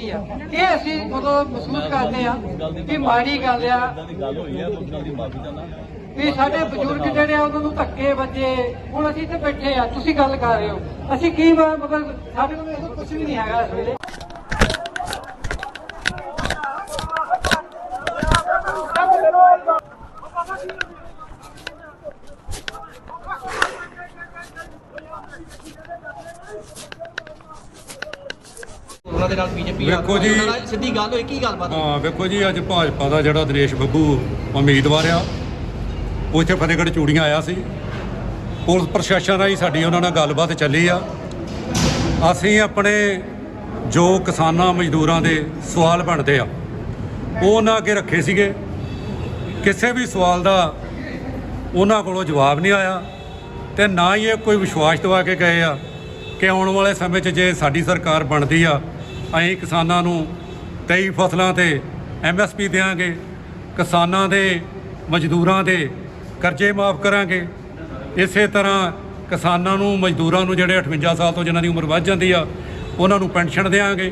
ਇਹ ਅਸੀਂ ਉਦੋਂ ਮਹਿਸੂਸ ਕਰਦੇ ਆ ਕਿ ਮਾੜੀ ਗੱਲ ਆ ਵੀ ਸਾਡੇ ਬਜ਼ੁਰਗ ਜਿਹੜੇ ਆ ਉਹਨਾਂ ਨੂੰ ਧੱਕੇ ਵੱਜੇ ਹੁਣ ਅਸੀਂ ਇੱਥੇ ਬੈਠੇ ਆ ਤੁਸੀਂ ਗੱਲ ਕਰ ਰਹੇ ਹੋ ਅਸੀਂ ਕੀ ਮਤਲਬ ਸਾਡੇ ਕੋਲ ਕੁਝ ਵੀ ਨਹੀਂ ਹੈਗਾ ਇਸ ਵੇਲੇ। ਉਹਨਾਂ ਦੇ ਨਾਲ ਬੀਜੇਪੀ ਵੇਖੋ ਜੀ- ਸਿੱਧੀ ਗੱਲ ਹੋਈ ਕੀ ਗੱਲਬਾਤ ਹੋਈ? ਹਾਂ ਵੇਖੋ ਜੀ ਅੱਜ ਭਾਜਪਾ ਦਾ ਜਿਹੜਾ ਦਿਨੇਸ਼ ਬੱਬੂ ਉਮੀਦਵਾਰ ਆ ਉਹ ਇੱਥੇ ਫਤਿਹਗੜ੍ਹ ਚੂੜੀਆਂ ਆਇਆ ਸੀ। ਪੁਲਿਸ ਪ੍ਰਸ਼ਾਸਨ ਰਾਹੀਂ ਸਾਡੀ ਉਹਨਾਂ ਨਾਲ ਗੱਲਬਾਤ ਚੱਲੀ ਆ। ਅਸੀਂ ਆਪਣੇ ਜੋ ਕਿਸਾਨਾਂ ਮਜ਼ਦੂਰਾਂ ਦੇ ਸਵਾਲ ਬਣਦੇ ਆ ਉਹ ਉਹਨਾਂ ਅੱਗੇ ਰੱਖੇ ਸੀਗੇ। ਕਿਸੇ ਵੀ ਸਵਾਲ ਦਾ ਉਹਨਾਂ ਕੋਲੋਂ ਜਵਾਬ ਨਹੀਂ ਆਇਆ ਤੇ ਨਾ ਹੀ ਇਹ ਕੋਈ ਵਿਸ਼ਵਾਸ ਦਵਾ ਕੇ ਗਏ ਆ। ਕਿ ਆਉਣ ਵਾਲੇ ਸਮੇਂ 'ਚ ਜੇ ਸਾਡੀ ਸਰਕਾਰ ਬਣਦੀ ਆ, ਅਸੀਂ ਕਿਸਾਨਾਂ ਨੂੰ ਕਈ ਫਸਲਾਂ ਤੇ ਐਮਐਸਪੀ ਦੇਵਾਂਗੇ ਕਿਸਾਨਾਂ ਦੇ ਮਜ਼ਦੂਰਾਂ ਦੇ ਕਰਜ਼ੇ ਮਾਫ ਕਰਾਂਗੇ। ਇਸੇ ਤਰ੍ਹਾਂ ਕਿਸਾਨਾਂ ਨੂੰ, ਮਜ਼ਦੂਰਾਂ ਨੂੰ ਜਿਹੜੇ 58 ਸਾਲ ਤੋਂ ਜਿਨ੍ਹਾਂ ਦੀ ਉਮਰ ਵੱਧ ਜਾਂਦੀ ਆ, ਉਹਨਾਂ ਨੂੰ ਪੈਨਸ਼ਨ ਦੇਵਾਂਗੇ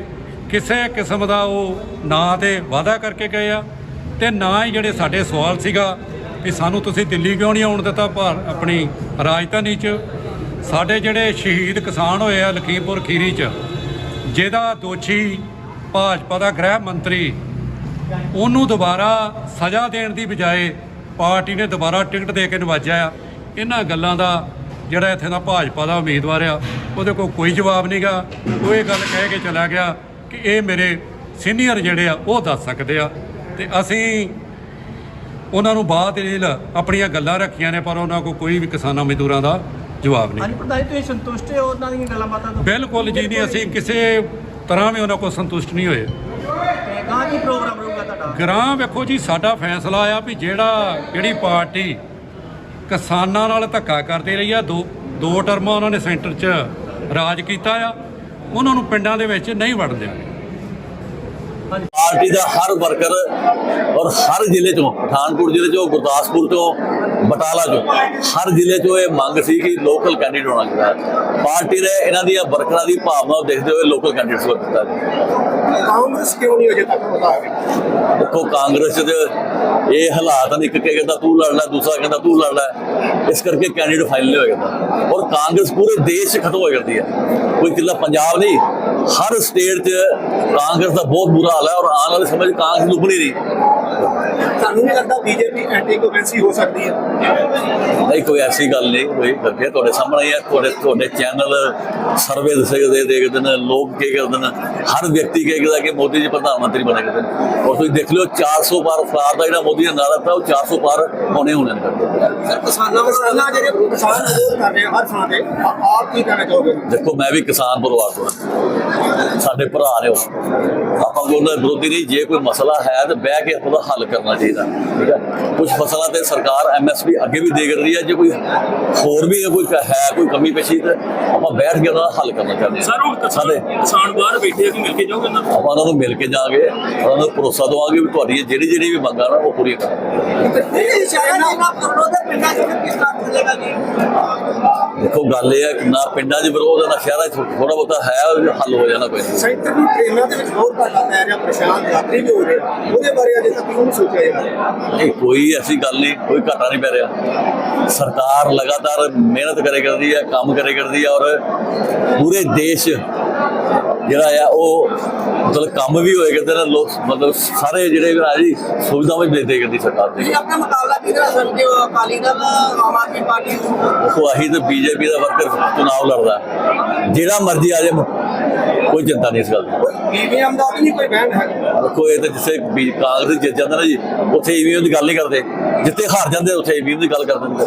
ਕਿਸੇ ਕਿਸਮ ਦਾ ਉਹ ਨਾ ਤੇ ਵਾਅਦਾ ਕਰਕੇ ਗਏ ਆ ਤੇ ਨਾ ਹੀ ਜਿਹੜੇ ਸਾਡੇ ਸਵਾਲ ਸੀਗਾ ਕਿ ਸਾਨੂੰ ਤੁਸੀਂ ਦਿੱਲੀ ਕਿਉਂ ਨਹੀਂ ਆਉਣ ਦਿੱਤਾ, ਭਾਰ ਆਪਣੀ ਰਾਜਧਾਨੀ 'ਚ ਸਾਡੇ ਜਿਹੜੇ ਸ਼ਹੀਦ ਕਿਸਾਨ ਹੋਏ ਆ ਲਖੀਮਪੁਰ ਖੀਰੀ 'ਚ, ਜਿਹਦਾ ਦੋਸ਼ੀ ਭਾਜਪਾ ਦਾ ਗ੍ਰਹਿ ਮੰਤਰੀ, ਉਹਨੂੰ ਦੁਬਾਰਾ ਸਜ਼ਾ ਦੇਣ ਦੀ ਬਜਾਏ ਪਾਰਟੀ ਨੇ ਦੁਬਾਰਾ ਟਿਕਟ ਦੇ ਕੇ ਨਵਾਜਿਆ ਆ। ਇਹਨਾਂ ਗੱਲਾਂ ਦਾ ਜਿਹੜਾ ਇੱਥੇ ਦਾ ਭਾਜਪਾ ਦਾ ਉਮੀਦਵਾਰ ਆ, ਉਹਦੇ ਕੋਲ ਕੋਈ ਜਵਾਬ ਨਹੀਂਗਾ ਉਹ ਇਹ ਗੱਲ ਕਹਿ ਕੇ ਚਲਾ ਗਿਆ ਕਿ ਇਹ ਮੇਰੇ ਸੀਨੀਅਰ ਜਿਹੜੇ ਆ, ਉਹ ਦੱਸ ਸਕਦੇ ਆ। ਤੇ ਅਸੀਂ ਉਹਨਾਂ ਨੂੰ ਬਾਅਦ ਵਿੱਚ ਆਪਣੀਆਂ ਗੱਲਾਂ ਰੱਖੀਆਂ ਨੇ, ਪਰ ਉਹਨਾਂ ਕੋਲ ਕੋਈ ਵੀ ਕਿਸਾਨਾਂ ਮਜ਼ਦੂਰਾਂ ਦਾ ਜਵਾਬ ਨਹੀਂ। ਹਾਂਜੀ ਪ੍ਰਧਾਨ ਜੀ ਤੁਸੀਂ ਸੰਤੁਸ਼ਟ ਹੋ ਉਹਨਾਂ ਦੀਆਂ ਗੱਲਾਂ ਬਾਤਾਂ ਤੋਂ? ਬਿਲਕੁਲ ਜੀ ਨਹੀਂ ਅਸੀਂ ਕਿਸੇ ਤਰ੍ਹਾਂ ਵੀ ਉਹਨਾਂ ਕੋਲ ਸੰਤੁਸ਼ਟ ਨਹੀਂ ਹੋਏ। ਤੇ ਗਾਂ ਕੀ ਪ੍ਰੋਗਰਾਮ ਰਹੂਗਾ ਤੁਹਾਡਾ? ਗ੍ਰਾਂ ਵੇਖੋ ਜੀ ਸਾਡਾ ਫੈਸਲਾ ਆ ਵੀ ਜਿਹੜਾ ਜਿਹੜੀ ਪਾਰਟੀ ਕਿਸਾਨਾਂ ਨਾਲ ਧੱਕਾ ਕਰਦੀ ਰਹੀ ਆ ਦੋ ਦੋ ਟਰਮਾਂ ਉਹਨਾਂ ਨੇ ਸੈਂਟਰ 'ਚ ਰਾਜ ਕੀਤਾ ਆ ਉਹਨਾਂ ਨੂੰ ਪਿੰਡਾਂ ਦੇ ਵਿੱਚ ਨਹੀਂ ਵੜਨ ਦਿਆਂਗੇ ਪਾਰਟੀ ਦਾ ਹਰ ਵਰਕਰ ਔਰ ਹਰ ਜ਼ਿਲ੍ਹੇ ਚੋਂ ਪਠਾਨਕੋਟ ਜ਼ਿਲ੍ਹੇ ਚੋਂ ਗੁਰਦਾਸਪੁਰ ਤੋਂ ਬਟਾਲਾ ਚੋਂ। ਹਰ ਜ਼ਿਲ੍ਹੇ ਚੋਂ ਇਹ ਮੰਗ ਸੀ ਕਿ ਲੋਕਲ ਕੈਂਡੀਡੇਟ ਹੋਣਾ ਚਾਹੀਦਾ। ਪਾਰਟੀ ਨੇ ਇਹਨਾਂ ਦੀਆਂ ਵਰਕਰਾਂ ਦੀ ਭਾਵਨਾ ਨੂੰ ਦੇਖਦੇ ਹੋਏ ਲੋਕਲ ਕੈਂਡੀਡੇਟ ਨੂੰ ਦਿੱਤਾ ਜੀ। ਕਾਂਗਰਸ ਕਿਉਂ ਨਹੀਂ ਅਜੇ ਤੱਕ ਬਤਾ ਦੇਖੋ ਕਾਂਗਰਸ ਦੇ ਇਹ ਹਾਲਾਤ ਨੇ ਇੱਕ ਕਹਿੰਦਾ ਤੂੰ ਲੜ ਲੈ ਦੂਸਰਾ ਕਹਿੰਦਾ ਤੂੰ ਲੜ ਲੈ ਇਸ ਕਰਕੇ ਕੈਂਡੀਡੇਟ ਫਾਈਨਲ ਨਹੀਂ ਹੋਏਗਾ ਔਰ ਕਾਂਗਰਸ ਪੂਰੇ ਦੇਸ਼ 'ਚ ਖਤਮ ਹੋ ਜਾਂਦੀ ਹੈ। ਕੋਈ ਕਿਲਾ ਪੰਜਾਬ ਨਹੀਂ ਹਰ ਸਟੇਟ 'ਚ ਕਾਂਗਰਸ ਦਾ ਬਹੁਤ ਬੁਰਾ ਹਾਲ ਹੈ ਔਰ ਆਉਣ ਵਾਲੇ ਸਮੇਂ 'ਚ ਕਾਂਗਰਸ ਲੁਕਣੀ ਨਹੀਂ। ਨਹੀਂ ਲੱਗਦਾ ਬੀਜੇਪੀ ਐਂਟੀ ਕੋਵੈਂਸੀ ਹੋ ਸਕਦੀ ਹੈ? ਨਹੀਂ ਕੋਈ ਐਸੀ ਗੱਲ ਨਹੀਂ ਕੋਈ ਕਰਕੇ ਤੁਹਾਡੇ ਸਾਹਮਣੇ ਹੀ ਤੁਹਾਡੇ ਤੁਹਾਡੇ ਚੈਨਲ ਸਰਵੇ ਦੱਸਦੇ ਦੇਖਦੇ ਨੇ ਲੋਕ ਕੀ ਕਰਦੇ ਨੇ ਹਰ ਵਿਅਕਤੀ ਕਹਿੰਦਾ ਕਿ ਮੋਦੀ ਜੀ ਪ੍ਰਧਾਨ ਮੰਤਰੀ ਬਣੇ ਕਰਦੇ ਨੇ ਔਰ ਤੁਸੀਂ ਦੇਖ ਲਿਓ 400 ਪਾਰ ਫਲਾਰ ਦਾ ਜਿਹੜਾ ਮੋਦੀ ਨੇ ਨਾਰਾ ਦਿੱਤਾ ਉਹ 400 ਪਾਰ ਹੋਣੇ ਹੋਣੇ ਨੇ ਕਰਦੇ ਸਰ ਕਿਸਾਨਾਂ ਕਿਸਾਨਾਂ ਜਿਹੜੇ ਕਿਸਾਨ ਵਿਰੋਧ ਕਰ ਰਹੇ ਹਰ ਥਾਂ ਤੇ ਆਪ ਕੀ ਕਹਿਣਾ ਚਾਹੋਗੇ? ਦੇਖੋ ਮੈਂ ਵੀ ਕਿਸਾਨ ਪਰਿਵਾਰ ਤੋਂ। ਸਾਡੇ ਭਰਾ ਨੇ ਉਹ। ਆਪਾਂ ਦੇ ਵਿਰੋਧੀ ਨਹੀਂ ਜੇ ਕੋਈ ਮਸਲਾ ਹੈ ਤਾਂ ਬਹਿ ਕੇ ਉਹਦਾ ਹੱਲ ਕਰਨਾ ਚਾਹੀਦਾ। ਠੀਕ ਹੈ? ਕੁਝ ਫਸਲਾਂ ਤੇ ਸਰਕਾਰ ਐਮਐਸਪੀ ਅੱਗੇ ਵੀ ਦੇ ਰਹੀ ਹੈ ਜੇ ਕੋਈ ਹੋਰ ਵੀ ਕੋਈ ਹੈ ਕੋਈ ਕਮੀ ਪੇਸ਼ੀ ਤੇ ਆਪਾਂ ਬੈਠ ਕੇ ਉਹਦਾ ਹੱਲ ਕਰਨਾ ਚਾਹੁੰਦੇ ਸਰ ਹੁਣ ਹਾਂ ਸਾਡੇ ਕਿਸਾਨ ਕਿਸਾਨ ਬਾਹਰ ਬੈਠੇ ਆ ਕਿ ਮਿਲ ਕੇ ਜਾਓਗੇ ਨਾ? ਆਪਾਂ ਉਹਨਾਂ ਨੂੰ ਮਿਲ ਕੇ ਜਾਵਾਂਗੇ ਉਹਨਾਂ ਨੂੰ ਭਰੋਸਾ ਦਵਾਂਗੇ ਵੀ ਤੁਹਾਡੀ ਜਿਹੜੀ ਜਿਹੜੀ ਵੀ ਮੰਗਾਂ ਨਾ ਉਹ ਪੂਰੀਆਂ ਕਰਾਂਗੇ। ਇਹ ਸ਼ਹਿਰਾਂ ਨਾਲ ਕਰੋ ਤੇ ਪਿੰਡਾਂ 'ਚ ਕਿਸ ਦੇਖੋ ਗੱਲ ਇਹ ਹੈ ਕਿ ਨਾ ਪਿੰਡਾਂ 'ਚ ਵਿਰੋਧ ਹੈ ਨਾ ਸ਼ਹਿਰਾਂ 'ਚ ਥੋੜਾ ਬਹੁਤਾ ਹੈ ਉਹ ਹੱਲ ਹੋ ਜਾਣਾ ਕੋਈ। ਨਹੀਂ ਸੈਂਟਰ ਦੀ ਟ੍ਰੇਨਾਂ ਦੇ ਵਿੱਚ ਬਹੁਤ ਘਾਟਾ ਪੈ ਰਿਹਾ ਪਰੇਸ਼ਾਨ ਯਾਤਰੀ ਵੀ ਹੋ ਰਹੇ। ਉਹਦੇ ਬਾਰੇ ਅਜੇ ਤੱਕ ਕਿਉਂ ਸੋਚਿਆ ਜਾਂਦਾ? ਨਹੀਂ ਕੋਈ ਐਸੀ ਗੱਲ ਨਹੀਂ ਕੋਈ ਘਾਟਾ ਨਹੀਂ ਪੈ ਰਿਹਾ। ਸਰਕਾਰ ਲਗਾਤਾਰ ਮਿਹਨਤ ਕਰੇ ਕਰਦੀ ਹੈ ਕੰਮ ਕਰੇ ਕਰਦੀ ਹੈ ਔਰ ਪੂਰੇ ਦੇਸ਼ ਜਿਹੜਾ ਆ ਉਹ ਮਤਲਬ ਕੰਮ ਵੀ ਹੋਏ ਕਰਦੇ ਨੇ ਲੋਕ ਮਤਲਬ ਸਾਰੇ ਜਿਹੜੇ ਵੀ ਆ ਜੀ ਸੁਵਿਧਾਵਾਂ ਵੀ ਦੇ ਕਰਦੀ ਸਰਕਾਰ ਦੀ। ਆਪਣਾ ਮੁਕਾਬਲਾ ਕਿਹਦੇ ਨਾਲ ਸਮਝਦੇ ਹੋ? ਅਕਾਲੀ ਦਲ ਆਮ ਆਦਮੀ ਪਾਰਟੀ? ਦੇਖੋ ਆਹੀ ਤੇ ਬੀਜੇਪੀ ਦਾ ਵਰਕਰ ਚੁਣਾਵ ਲੜਦਾ। ਜਿਹੜਾ ਮਰਜ਼ੀ ਆ ਜਾਏ ਕੋਈ ਚਿੰਤਾ ਨਹੀਂ ਇਸ ਗੱਲ ਦੀ। ਈਵੀਐਮ ਦਾ ਵੀ ਨਹੀਂ ਕੋਈ ਬੈਨ ਹੈ ਇਹ ਤਾਂ ਜਿੱਥੇ ਕਾਂਗਰਸ ਜਿੱਤ ਜਾਂਦਾ ਨਾ ਜੀ ਉੱਥੇ ਈਵੀਐਮ ਦੀ ਗੱਲ ਨਹੀਂ ਕਰਦੇ। ਜਿੱਥੇ ਹਾਰ ਜਾਂਦੇ ਉੱਥੇ ਈਵੀਐਮ ਦੀ ਗੱਲ ਕਰ ਦਿੰਦੇ